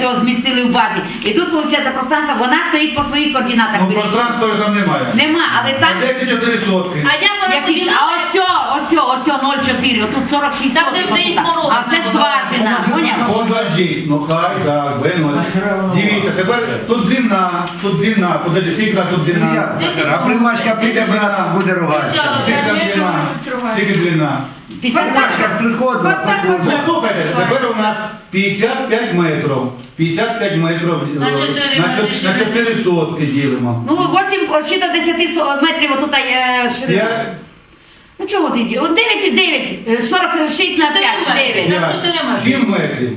Цього змістили в базі. І тут, виходить, пространство, вона стоїть по своїх координатах. Ну, пространства там немає. Нема, але А там. ці 4 сотки? А як вона Які ж, а ось, ось, ось 0,4, отут 46 Там, в неї смородина а це була. скважина, поняв? Подождіть, ну хай, так, вино. Дивіться, тепер тут длина, тут длина, подожди, скільки тут длина? А примачка піде брат, буде ругатися. Скільки там длина? Скільки длина? Кварталька ж приходила. Послухайте, тепер у нас 55 метрів. 55 метрів е, На чотири на, 4 сотки ділимо. Ну, 8, ще до 10 метрів отут є ширина. Ну чого ти йди? 9 і 9, 46 на 5, 9. 7 метрів.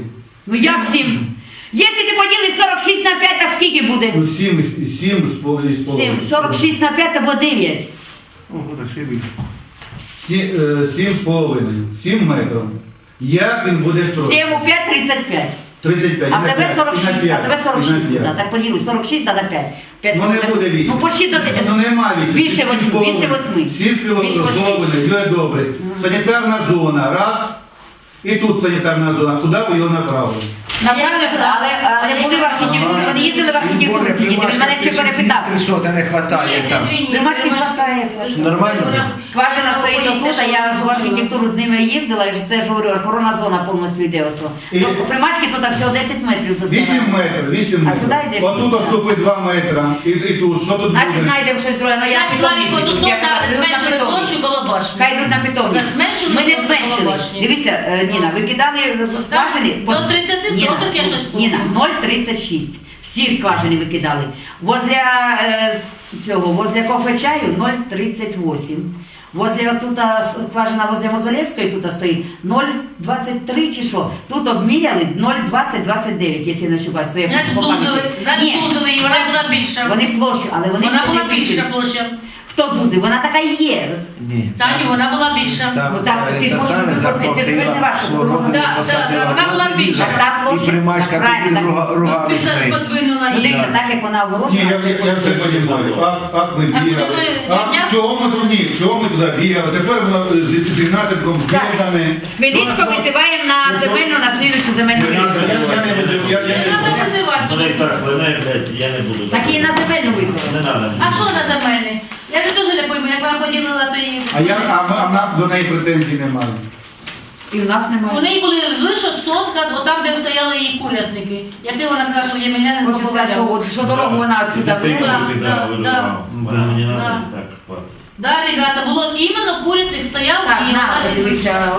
Ну як 7? Якщо ти поділиш 46 на 5, так скільки буде? Ну 7, 7 7, 46 на 5, або 9. Ого, так ще більше. 7,5, 7 метрів. Як він буде строїти? 7 у 5 35. 35. А в тебе 46, а тебе 46, так поділи, 46 да, на 5. 5 Ну, не буде ну, вісім. Ну почти до Ну нема вісім. Більше восьми, більше восьми. Всі співобразовані, все добре. Санітарна зона, раз. І тут санітарна зона. сюди ви його направили? Направили, але, але були в архітектурі їздили в архітектуру сидіти, він мене ще перепитав. Трисота не хватає там. Примачки хватає. Нормально? Скважина стоїть отут, а я ж в архітектуру з ними їздила, і ж це ж говорю, охоронна зона повністю йде ось. І- Тобто примачки тут всього 10 метрів до 8 сторони. метрів, 8 А сюди метрів. йде Отут вісім. отступить 2 метри. І, і тут, що тут Значить, буде? знайдемо щось зроблено, я Як Славіко, тут я кажу, йдуть на зменшили питомник. площу коло. Хай йдуть на питомник. Зменшили Ми не зменшили. Дивіться, е, Ніна, ви кидали скважини. до 30 Ніна, соток я щось Ніна, 0,36. Всі скважини викидали. Возле е, цього, возле кофечаю 0,38. Возле тут скважина возле Мозолевської тут стоїть 0,23 чи що. Тут обміряли 0,20-29, якщо не ошибаюсь. Значить, зузили, значить, зузили, і вона була більша. Вони площу, але вони Вона ще була більша викинули. площа. Хто зузив? Вона така і є. Ні. Таню, вона була більша. Там Ну, так, ти ж можеш виходити, ти ж не важко, свободу просто- Да, да, вона була більша. так. Та площа- І правильно, тоді так. руга- Ну, ругали більше подвинула Ну її. дивіться, так як вона Ні, огорожена. я, я, я все розумію. А, а ми бігали. А чого ми тут ні? Чого ми туди бігали? Тепер воно е, з дисциплінатиком Так. з'єднане. Хмельницьку висіваємо на земельну, на слідуючу земельну Я, я, я не буду, я, я Не треба. Вони так, вони, блядь, я не буду. Так і на земельну. Не надо. А що вона за мене? Я не теж не пойму, як вона поділила, то її... А, я, а, а в нас до неї претензій немає. І в нас У немає. неї були лише сотка, от там, де стояли її курятники. Які вона казала, що Ємельяненко Хочу сказати, що, от, що дорогу вона отсюда Ти вивела. да, да, да, вирубав. да. Вона мені Да. надо, так, хватить. Да, ребята, було іменно курятник стояв Так, і на, подивися.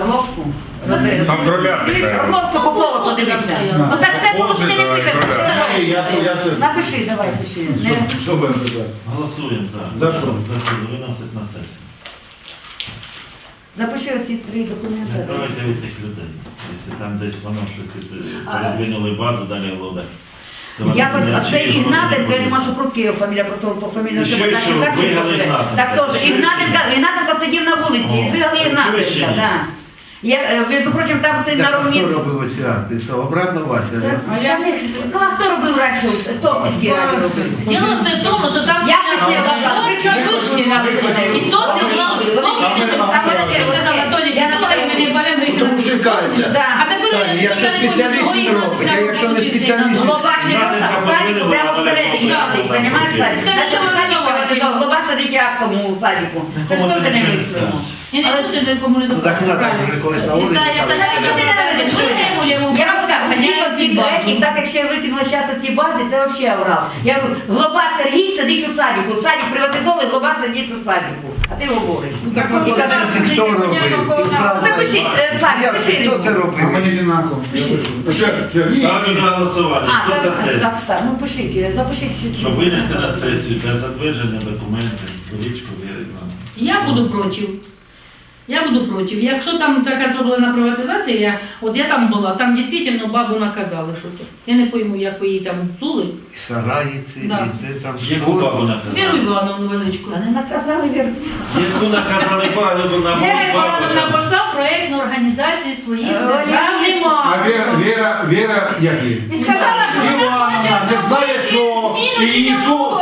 Там кроляти треба. Попова подивися. На. Це було, що ти не Попов, пишеш. да, що кроляти. я- я це- Напиши, давай, пиши. Не- Що, будемо казати? Голосуємо за. За що? За що виносить на сесію. Запиши оці три документи. Давайте від тих людей. Якщо там десь воно щось е, А. передвинули базу, далі лода. Це воно Якось, не а це Ігнатенко, не я думаю, буде. що Крутки його фамілія, просто по фамілії Ще себе що, вигнали. Ігнатенка. Так теж, Ще Ігнатенко, Ігнатенко сидів на вулиці, О, двигали так Ігнатенка, чуєш чи ні? так. Я, е, між прочим, там сидить на а хто робив ось акти? Що, обратно Вася? Це- А я Ну, а хто робив раніше? Хто в сільській раді робив? Діло все в тому, що там Я пішла забрала. Причому на І сотки були. Вони Я на Тому чекається. Да. Так, якщо спеціаліст не робить, а якщо не спеціаліст, Голова Сережа, садик прямо всередині. Сидить, розумієш, садик? Значить, що садик вона приватизував, голова сидить актом у садику. Це ж теж не мислимо. І не на вулиці Я вам скажу, всі ці греків, так як ще викинули зараз ці бази, це взагалі аврал. Я говорю, глоба Сергій сидить у садику, садик приватизовували, глоба сидить у садику. А ти говориш. Ну, Так І от коли- подивіться, хто робив. і правда. Запишіть, е, Славі, Як, пиши. Хто це А робив? мені. Я. Ще, ще. Ставлю на голосування. А, Хто за зараз, те? так, став. Ну пишіть, запишіть. ще. Щоб винести на сесію для затвердження документів, річку вірить вам. Я буду проти. Я буду проти. Якщо там така зроблена приватизація, я, от я там була, там дійсно бабу наказали, що то. Я не пойму, як ви її там цули. І сараї ці, Да. і це там Яку бабу Віру наказали? Івановну величку. Та не наказали вір. Яку наказали бабу на Віра Івановна бабу? пішла в проєктну організацію своїх Е, державних я- А. Віра, Віра, Віра, як її? І сказала, що Івановна, не знає, що її туди.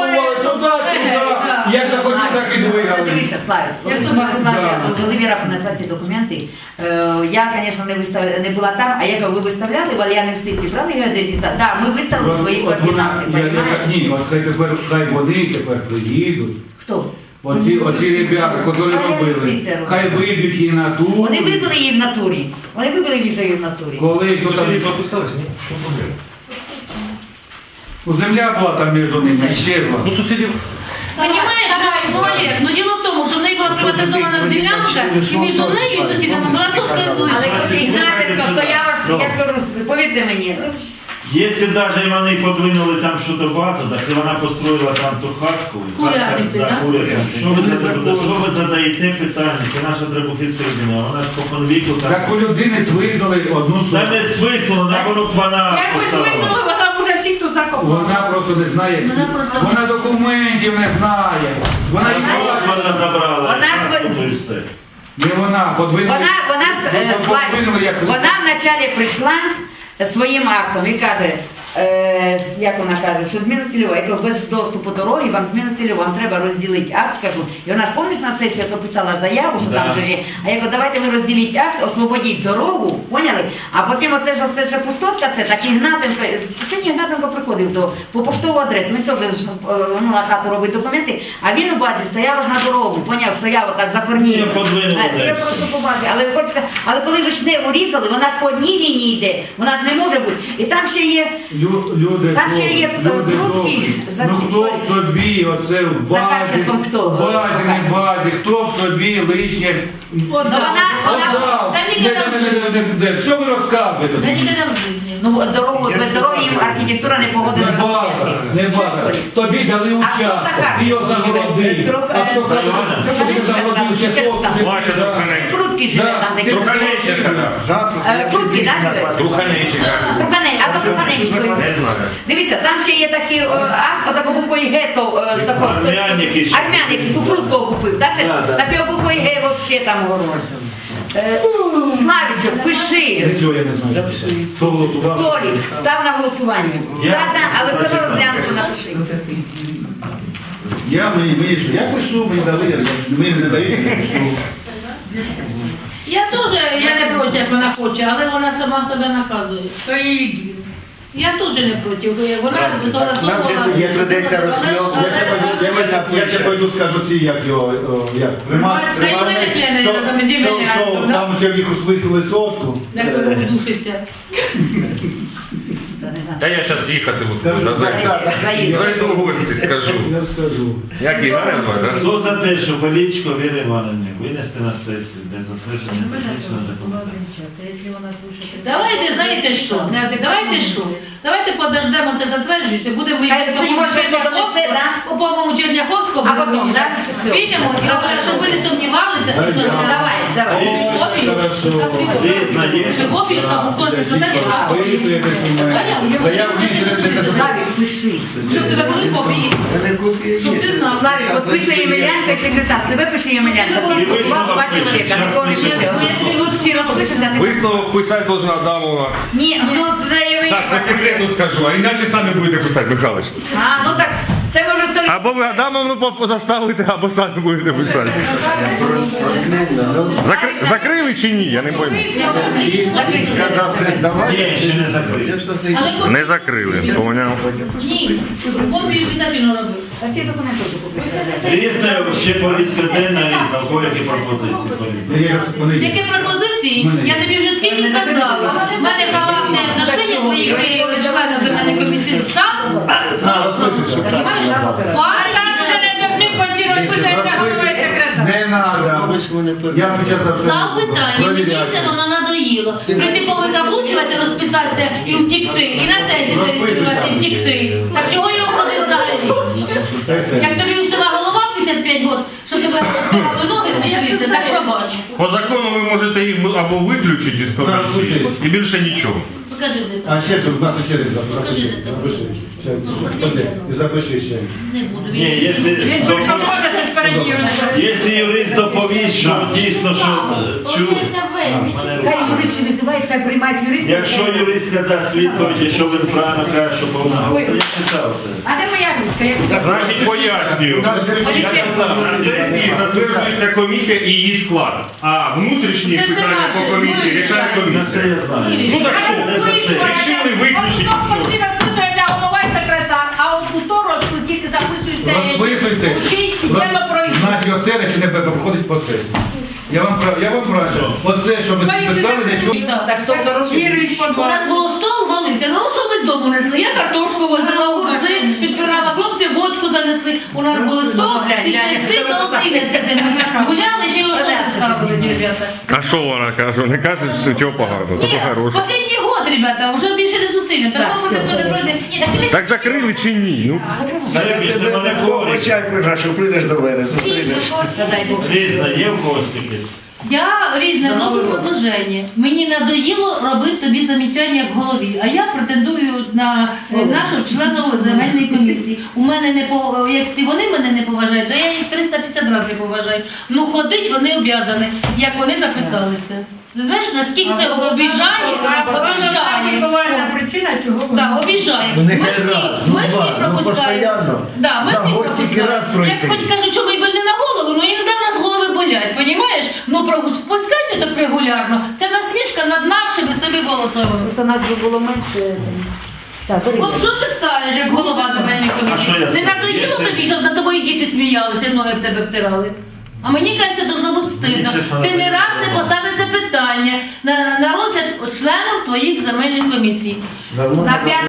Як захотів, так і двигали. Дивися, Славік, коли Як ми Да. коли Віра принесла ці документи, е, я, звісно, не, вистав... не була там, а як ви виставляли, але я не встиг брали геодезіста. Так, ми виставили свої От вона- координати? Ні, от хай тепер, хай вони тепер приїдуть. Хто? Оці, оці ребята, які робили, хай виб'ють її на ту. Вони вибили її в натурі. Вони вибили її в натурі. Коли то там, подписались, ні? Що проблема? ну, земля була там між ними, щезла. Ну, сусідів Понимаешь, ну, Олег, ну діло в тому, що в неї була приватизована ділянка, і між нею і сусідами була сотка Але залишка. Ігнатенко стояв аж, я ж кажу, повірте мені, Якщо навіть вони подвинули там щось базу, так і вона построїла там ту хатку. да, так? Що ви Не задаєте? Що ви задаєте питання? Це наша Дребухівська людина, вона ж по конвіку Так там. у людини свиснули одну Та не сотку. свисло, на воно вона Якось поставила. виснули, бо там уже всіх тут закопали. Вона просто не знає. Вона просто- Вона документів не знає. Вона і вона бачила. забрала. Вона і сви- тут і все. Не вона, подвинула. Вона, вона, е, Славі, подвинули, як вона вначалі прийшла своїм актом і каже, е, як вона каже, що зміна цільова, я кажу, без доступу дороги, вам зміна цільова, вам треба розділити акт, кажу. І вона ж помниш на сесію, то писала заяву, що там вже є. А я кажу, давайте ви розділіть акт, освободіть дорогу, поняли? А потім оце ж оце ж пустотка, це так Ігнатенко, сьогодні Ігнатенко приходив до по поштову адресу, він теж ж, е, ну, на хату робить документи, а він у базі стояв на дорогу, поняв, стояв отак за корнієм. Я подвинула Е, Я десь. просто побачила, але хочеться, але коли вишневу різали, вона ж по одній лінії йде, вона ж не може бути. І там ще є Лю- Люди, Там ще є, е, люди добрі. за Ну хто в собі оце в За базі, Харченком хто? в базі, не базі, хто в собі лишнє От, Ну, вона- вона- отдав. Та Не- не- в не- житті. не- не- не. Що ви Да розказуєте? ніколи в житті. Ну дорогу без дороги їм архітектура не Не погодила база, не база. Тобі дали участок, ти його загородив. А хто загородив участок? Вася. Крутки живе там такі. Труханенченка. Е, Крутки, да, живе? Труханенченка. А за? Не знаю. Дивіться, там ще є такі е, акт, отако буквою Г, то е. Армян якийсь. Армян якийсь, у Крутко купив, так? же? Да, да. Такого буквою Г вообще там говорить. Е, Славічок, пиши. Нічого я не знаю. Хто голосував? Толік, став на голосування. Я? Так, так, але все одно розглянути напиши. Я мені, мені? Я пишу, мені дали, я- мені не дають, я пишу. Я теж, я не проти, як вона хоче, але вона сама себе наказує. То її діло. Я теж не проти. Вона Нам же є. Я ще пойду- я ще- пойду скажу ці, як його, о, як, примат, Ну, це і мене члени, що- там що- що да? там ще в їх висили сотку. Як душиться. Та я зараз їхати буду. Зайду. В гості, скажу. Як я так? Хто за те, що Величко Віри Івановні винести на сесію для затвердження технічного документації? Давайте, знаєте що? Давайте що? Давайте подождемо це затверджується, будемо Хай їхати тоді може по по-моєму Черняховському. А потім, да? Все. Підемо, щоб ви не сумнівалися. Давай, і. Давай, копію? Копію там у Славік, пиши. Щоб тебе були. Мене Щоб ти знав. Славік, підписує Ємельянка і секретар. Себе пише Ємельянка. Висновок Два чоловіка, нікого не пише. Тут всі розпишуться. Висновок писати должна Адамова. Ні, ну це Так, по секрету скажу, а іначе самі будете писати, Михайлович. А, ну так, це може сторі. Або ви Адамовну заставите, або самі будете писати. Закри- Закрили чи ні? Я не пойму. Ні, ще не закрили. Не закрили, поняв. Ні, копію обов'язково робив. А всі документи. Різне ще денна різна, у кого які пропозиції. Які пропозиції? Я тобі вже скільки казала. У мене халатне отношення твоїх е, членів земельної комісії сам. А, розпишеш. Файна, що не допомогти розписати голови секретар. Не надо. Ось вони Я спочатку Став питання, мені це воно надоїло. Прийти повикаблучувати, розписатися і втікти. І на сесії зареєструватися і втікти. Так чого його ходив взагалі? Як тобі усила голова в 55 років, щоб тебе розтирали ноги, не дивіться, так пробач. По закону ви можете їх або виключити із комісії, і більше нічого. скажи де А ще що, в нас ще раз. Покажи, де там. Ще, Запиши. І запиши ще. Не буду. Ні, якщо можете спередірувати. якщо юрист доповість, що дійсно, що чу, Получається, вельми. Хай юристи визивають, хай приймають юристи. якщо юрист дасть відповідь, що він правильно каже, що повинна голосувати, я читав це. А де моя ручка? Я Значить, пояснюю. На сесії затверджується комісія і її склад. А внутрішні Це все питання наше, по комісії ми рішає. На комісія. це я знаю. Ну так що, Не рішили виключити. От записується Розписуйте. учить, йдемо про Знати оце, чи не проходить по сесії. Я вам я вам раджу. Оце, щоб ви писали, для чого. Так, стол дорожчий. У нас було стол молився, ну що ми з дому несли? Я картошку возила, огурці, підпирала, хлопці водку занесли. У нас був стол із 6 до 11. Гуляли, ще й ставили, ребята. А що вона каже? Не каже, що чого погано, то Ні, хороше. Последній год, ребята, вже більше не зустрінемося. Так, Тому все, це буде пройде. Ні, так і не Так закрили чи ні? Ну, мене говорить. Чай приглашу, прийдеш до мене, зустрінеш. Дай Бог. Різна, є в когось якесь? Я різне Новий предложення. Мені надоїло робити тобі замічання як голові, а я претендую на е, нашу членову земельної комісії. У мене не по як всі вони мене не поважають, то я їх 350 разів не поважаю. Ну ходить вони об'язані, як вони записалися. Ти знаєш, наскільки це обіжає, обіжає. Повальна причина, чого Так, обіжає. Ну, Ми всі, ну, ми всі два, ну, пропускаємо. постоянно. Да, ми За всі год тільки раз пропускаємо. пройти. Як хоч кажуть, що ми не на голову, ну іноді в нас голови болять, понімаєш? Ну пропускати так регулярно, це насмішка над нашими собі голосами. Це нас би було менше. Так. От що ти ставиш, як голова земельної А що я комісії? Не ставлю? надоїло Якщо- тобі, щоб над тобою діти сміялися, ноги в тебе втирали? А мені кажеться, должно бути стидно. Ти не раз не поставив це питання на, на розгляд членів твоїх земельних комісій. На п'ять